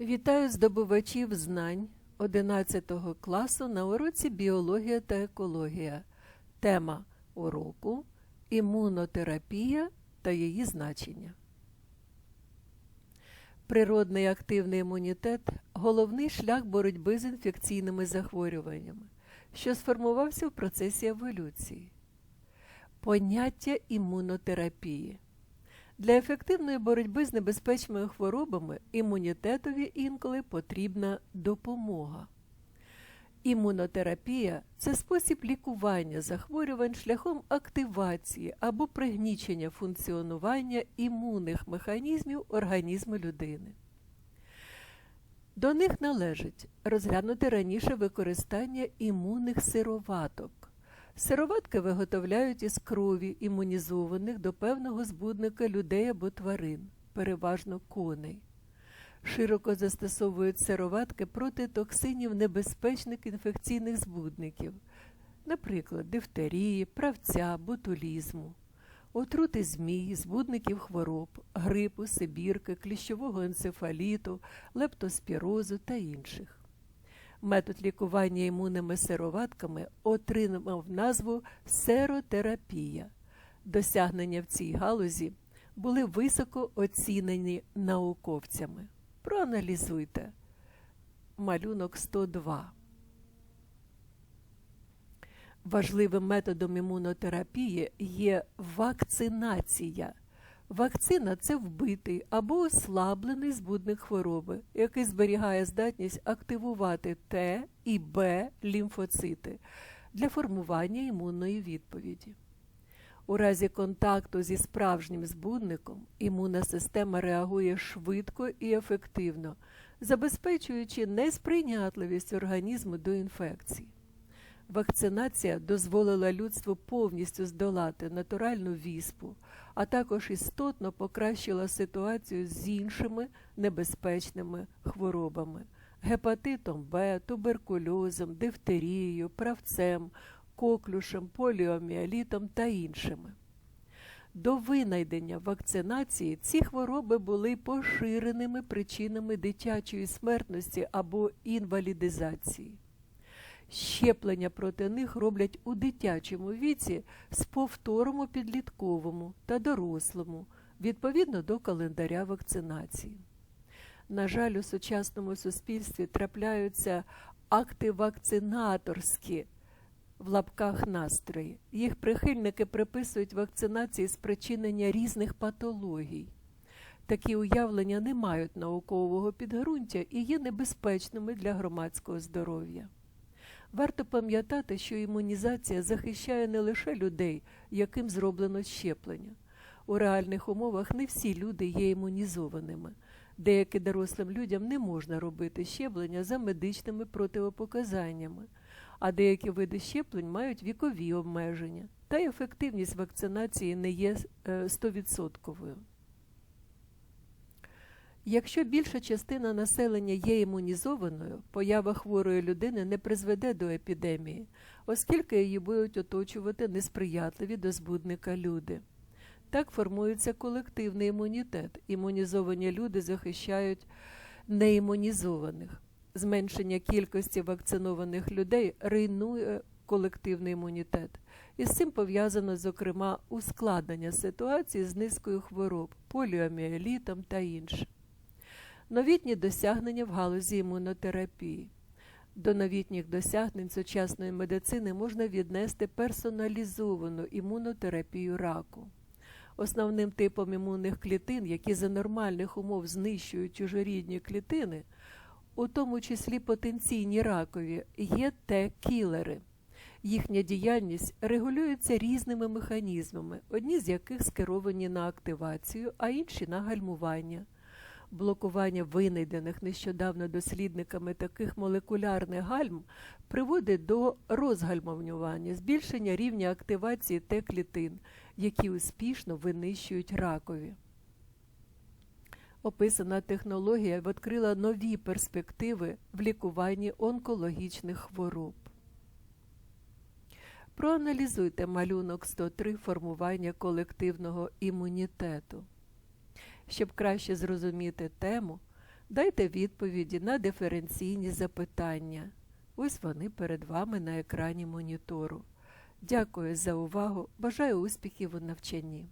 Вітаю здобувачів знань 11 класу на уроці Біологія та екологія. Тема уроку Імунотерапія та її значення. Природний активний імунітет головний шлях боротьби з інфекційними захворюваннями, що сформувався в процесі еволюції. Поняття імунотерапії. Для ефективної боротьби з небезпечними хворобами імунітетові інколи потрібна допомога. Імунотерапія це спосіб лікування захворювань шляхом активації або пригнічення функціонування імунних механізмів організму людини. До них належить розглянути раніше використання імунних сироваток. Сироватки виготовляють із крові імунізованих до певного збудника людей або тварин, переважно коней. Широко застосовують сироватки проти токсинів небезпечних інфекційних збудників, наприклад, дифтерії, правця, ботулізму, отрути змій, збудників хвороб, грипу, сибірки, кліщового енцефаліту, лептоспірозу та інших. Метод лікування імунними сироватками отримав назву серотерапія. Досягнення в цій галузі були високо оцінені науковцями. Проаналізуйте малюнок 102. Важливим методом імунотерапії є вакцинація. Вакцина це вбитий або ослаблений збудник хвороби, який зберігає здатність активувати Т і Б лімфоцити для формування імунної відповіді. У разі контакту зі справжнім збудником імунна система реагує швидко і ефективно, забезпечуючи несприйнятливість організму до інфекцій. Вакцинація дозволила людству повністю здолати натуральну віспу, а також істотно покращила ситуацію з іншими небезпечними хворобами гепатитом Б, туберкульозом, дифтерією, правцем, коклюшем, поліоміелітом та іншими. До винайдення вакцинації ці хвороби були поширеними причинами дитячої смертності або інвалідизації. Щеплення проти них роблять у дитячому віці з повтором у підлітковому та дорослому, відповідно до календаря вакцинації. На жаль, у сучасному суспільстві трапляються активакцинаторські в лапках настрої. Їх прихильники приписують вакцинації спричинення різних патологій. Такі уявлення не мають наукового підґрунтя і є небезпечними для громадського здоров'я. Варто пам'ятати, що імунізація захищає не лише людей, яким зроблено щеплення. У реальних умовах не всі люди є імунізованими. Деяким дорослим людям не можна робити щеплення за медичними противопоказаннями, а деякі види щеплень мають вікові обмеження, та ефективність вакцинації не є 100%. Якщо більша частина населення є імунізованою, поява хворої людини не призведе до епідемії, оскільки її будуть оточувати несприятливі до збудника люди. Так формується колективний імунітет. Імунізовані люди захищають неімунізованих. Зменшення кількості вакцинованих людей руйнує колективний імунітет. І з цим пов'язано, зокрема, ускладнення ситуації з низкою хвороб, поліоміелітом та іншим. Новітні досягнення в галузі імунотерапії. До новітніх досягнень сучасної медицини можна віднести персоналізовану імунотерапію раку. Основним типом імунних клітин, які за нормальних умов знищують чужорідні клітини, у тому числі потенційні ракові, є Т-кілери. Їхня діяльність регулюється різними механізмами, одні з яких скеровані на активацію, а інші на гальмування. Блокування винайдених нещодавно дослідниками таких молекулярних гальм приводить до розгальмування, збільшення рівня активації Т-клітин, які успішно винищують ракові. Описана технологія відкрила нові перспективи в лікуванні онкологічних хвороб. Проаналізуйте малюнок 103 формування колективного імунітету. Щоб краще зрозуміти тему, Дайте відповіді на диференційні запитання. Ось вони перед вами на екрані монітору. Дякую за увагу. Бажаю успіхів у навчанні.